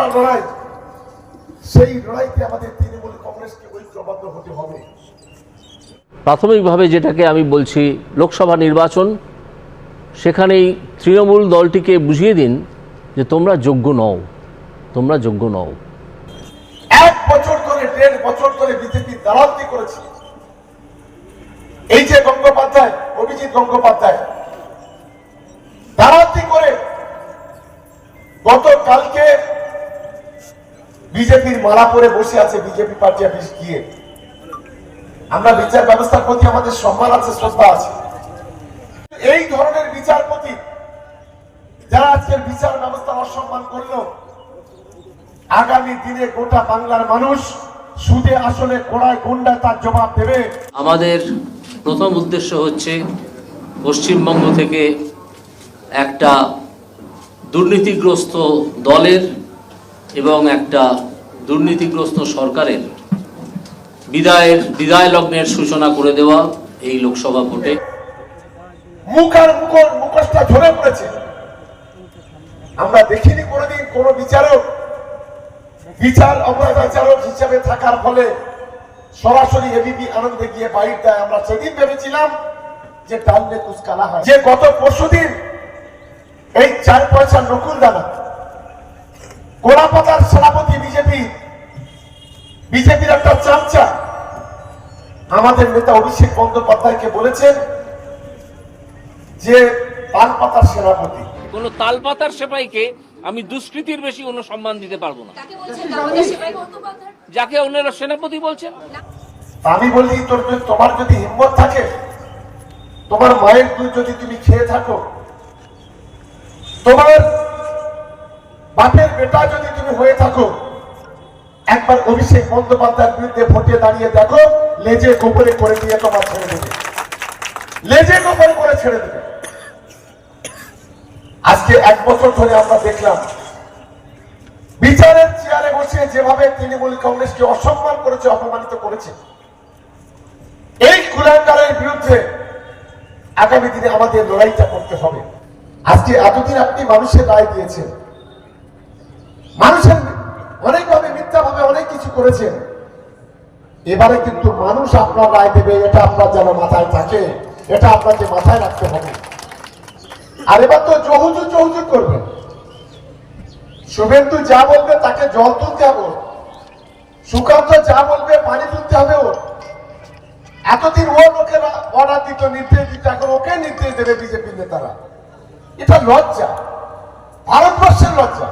আমরা লড়াই। সেই লড়াইতে আমাদের তৃণমূল কংগ্রেসকে ঐক্যবদ্ধ হতে হবে। প্রাথমিকভাবে যেটাকে আমি বলছি লোকসভা নির্বাচন সেখানেই তৃণমূল দলটিকে বুঝিয়ে দিন যে তোমরা যোগ্য নও। তোমরা যোগ্য নও। এক বছর ধরে দেড় বছর ধরে বিজেপি দালালি করেছে। এই যে গঙ্গোপাধ্যায় অভিজিৎ গঙ্গোপাধ্যায় দালালি করে গতকালকে বিজেপির মালা পরে বসে আছে বিজেপি পার্টি অফিস গিয়ে। আমরা বিচার ব্যবস্থার প্রতি আমাদের সম্মান আছে, শ্রদ্ধা আছে। এই ধরনের বিচারপতি যারা আজকের বিচার ব্যবস্থার অসম্মান করল, আগামী দিনে গোটা বাংলার মানুষ সুদে আসলে কোড়ায় গুন্ডা তার জবাব দেবে। আমাদের প্রথম উদ্দেশ্য হচ্ছে পশ্চিমবঙ্গ থেকে একটা দুর্নীতিগ্রস্ত দলের এবং একটা দুর্নীতিগ্রস্ত সরকারের বিদায়ের, বিদায় লগ্নের সূচনা করে দেওয়া এই লোকসভা ভোটে। মুখ আর মুখর মুখোশটা ঝরে পড়েছে। আমরা দেখিনি কোনোদিন কোন বিচারক। বিচার অপরাধ বিচারক হিসেবে থাকার ফলে সরাসরি এবিপি আনন্দে গিয়ে বাইর দেয়। আমরা সেদিন ভেবেছিলাম যে ডালনে কুচকালা হয়। যে গত পরশুদিন এই চার পয়সা নকুল দানা কোলাপাতার সেনাপতি বিজেপি বিজেপির একটা চামচা। আমাদের নেতা অভিষেক বন্দ্যোপাধ্যায়কে বলেছেন যে পানপাতার সেনাপতি। কোন তালপাতার সেপাইকে আমি দুষ্কৃতির বেশি কোনো সম্মান দিতে পারব না। যাকে অন্যরা সেনাপতি বলছেন আমি বলি তোর তোমার যদি হিম্মত থাকে তোমার মায়ের দুধ যদি তুমি খেয়ে থাকো তোমার বাপের বেটা যদি তুমি হয়ে থাকো, একবার অভিষেক বন্দ্যোপাধ্যায়ের বিরুদ্ধে ভোটে দাঁড়িয়ে দেখো, লেজে গোপরে করে দিয়ে তোমার ছেড়ে দেবে। লেজে গোপরে করে ছেড়ে দেবে। আজকে এক বছর ধরে আমরা দেখলাম, বিচারের চেয়ারে বসে যেভাবে তৃণমূল কংগ্রেসকে অসম্মান করেছে, অপমানিত করেছে, এই কুলাঙ্গারের বিরুদ্ধে আগামী দিনে আমাদের লড়াইটা করতে হবে। আজকে এতদিন আপনি মানুষের রায় দিয়েছেন। মানুষের অনেকভাবে মিথ্যাভাবে অনেক কিছু করেছেন। এবারে কিন্তু মানুষ আপনার রায় দেবে, এটা আপনার যেন মাথায় থাকে, এটা আপনাকে মাথায় রাখতে হবে। আর এবার তো চহুজু চহুজু করবেন শুভেন্দু যা বলবে তাকে জল তুলতে হবে সুকান্ত যা বলবে পানি তুলতে হবে ওর। এতদিন ও লোকেরা অর্ডার দিত নির্দেশ দিত এখন ওকে নির্দেশ দেবে বিজেপি নেতারা। এটা লজ্জা। ভারতবর্ষের লজ্জা।